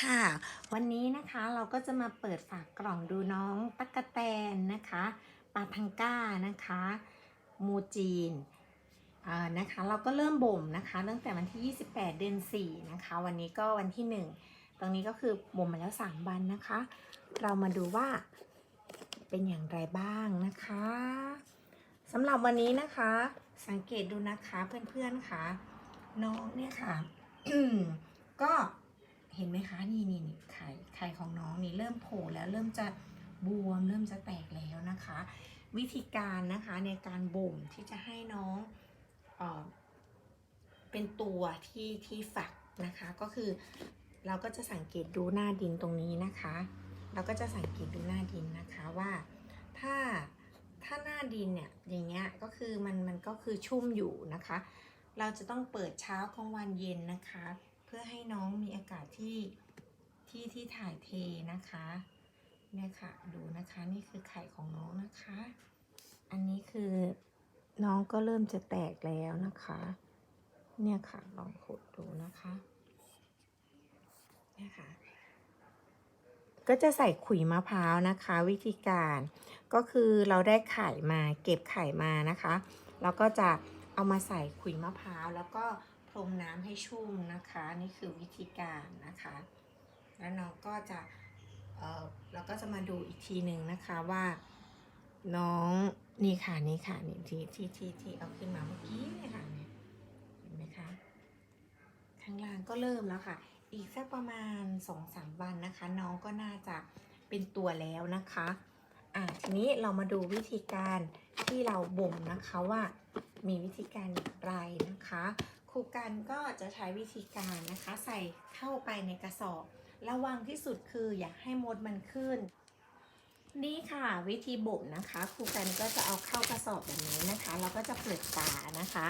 ค่ะ วันนี้นะคะเราก็จะมาเปิดฝากกล่องดูน้องตั๊กแตนนะคะปาทังก้านะคะมูจีนอ่านะคะเราก็เริ่มบ่มนะคะตั้งแต่วันที่ 28 เดือน 4 นะคะ วันนี้ก็วันที่ 1 ตรงนี้ก็คือบ่มมาแล้ว 3 วันนะคะ เรามาดูว่าเป็นอย่างไรบ้างนะคะสำหรับวันนี้นะคะ สังเกตดูนะคะเพื่อนๆค่ะ น้องเนี่ยค่ะก็ เห็นไหมคะนี่นี่นี่ไข่ไข่ของน้องนี่เริ่มโผล่แล้วเริ่มจะบวมเริ่มจะแตกแล้วนะคะ วิธีการนะคะในการบ่มที่จะให้น้องเออเป็นตัวที่ที่ฝักนะคะ ก็คือเราก็จะสังเกตดูหน้าดินตรงนี้นะคะ เราก็จะสังเกตดูหน้าดินนะคะว่าถ้าถ้าหน้าดินเนี่ยอย่างเงี้ยก็คือมันมันก็คือชุ่มอยู่นะคะ เราจะต้องเปิดเช้ากลางวันเย็นนะคะ เพื่อให้น้องมีอากาศที่ที่ที่ถ่ายเทนะคะเนี่ยค่ะดูนะคะนี่คือไข่ของน้องนะคะ อันนี้คือน้องก็เริ่มจะแตกแล้วนะคะ เนี่ยค่ะลองขุดดูนะคะเนี่ยค่ะก็จะใส่ขุยมะพร้าวนะคะ วิธีการก็คือเราได้ไข่มาเก็บไข่มานะคะ แล้วก็จะเอามาใส่ขุยมะพร้าวแล้วก็ รมน้ำให้ชุ่มนะคะ นี่คือวิธีการนะคะ แล้วน้องก็จะเออเราก็จะมาดูอีกทีหนึ่งนะคะว่าน้องนี่ค่ะนี่ค่ะนี่ที่ที่ที่ที่เอาขึ้นมาเมื่อกี้เนี่ยค่ะเนี่ยเห็นไหมคะข้างล่างก็เริ่มแล้วค่ะ อีกสักประมาณ2องสามวันนะคะ น้องก็น่าจะเป็นตัวแล้วนะคะอะทีนี้เรามาดูวิธีการที่เราบ่มนะคะว่ามีวิธีการอย่างไรนะคะ รูกันก็จะใช้วิธีการนะคะ ใส่เข้าไปในกระสอบ ระวังที่สุดคืออย่าให้มดมันขึ้น นี่ค่ะวิธีบ่มนะคะครูกันก็จะเอาเข้ากระสอบแบบนี้นะคะแล้วก็จะเปิดฝานะคะ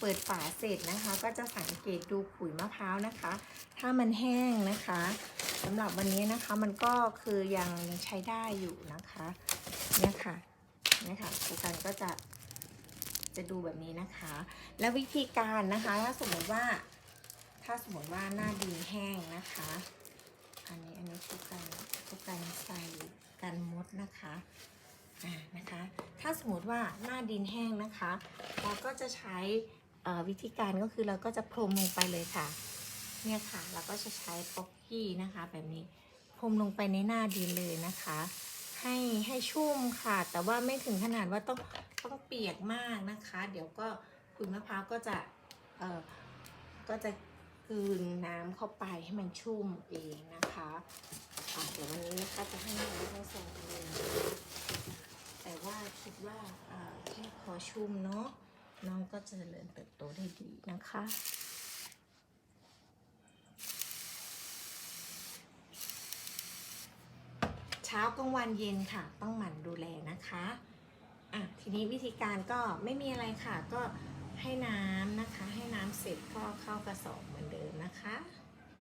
เปิดฝาเสร็จนะคะ ก็จะสังเกตดูขุยมะพร้าวนะคะ ถ้ามันแห้งนะคะสำหรับวันนี้นะคะมันก็คือยังยังใช้ได้อยู่นะคะเนี่ยค่ะเนี่ยค่ะครูกันก็จะ จะดูแบบนี้นะคะ แล้ววิธีการนะคะ ถ้าสมมติว่า ถ้าสมมติว่าหน้าดินแห้งนะคะ อันนี้อันนี้ครูกันครูกันใส่กันมดนะคะอ่านะคะ ถ้าสมมติว่าหน้าดินแห้งนะคะ เราก็จะใช้วิธีการก็คือเราก็จะพรมลงไปเลยค่ะ เนี่ยค่ะ เราก็จะใช้ป๊อกกี้นะคะ แบบนี้พรมลงไปในหน้าดินเลยนะคะ ให้ให้ชุ่มค่ะ แต่ว่าไม่ถึงขนาดว่าต้องต้องเปียกมากนะคะ เดี๋ยวก็ขุยมะพร้าวก็จะเอ่อก็จะกืนน้ำเข้าไปให้มันชุ่มเองนะคะอะเดี๋ยววันนี้นะคะจะให้น้องทั้งสองเลยแต่ว่าคิดว่าเออแค่พอชุ่มเนาะน้องก็จะเจริญเติบโตได้ดีนะคะ เช้ากลางวันเย็นค่ะ ต้องหมั่นดูแลนะคะอะทีนี้วิธีการก็ไม่มีอะไรค่ะ ก็ให้น้ำนะคะ ให้น้ำเสร็จก็เข้ากระสอบเหมือนเดิมนะคะ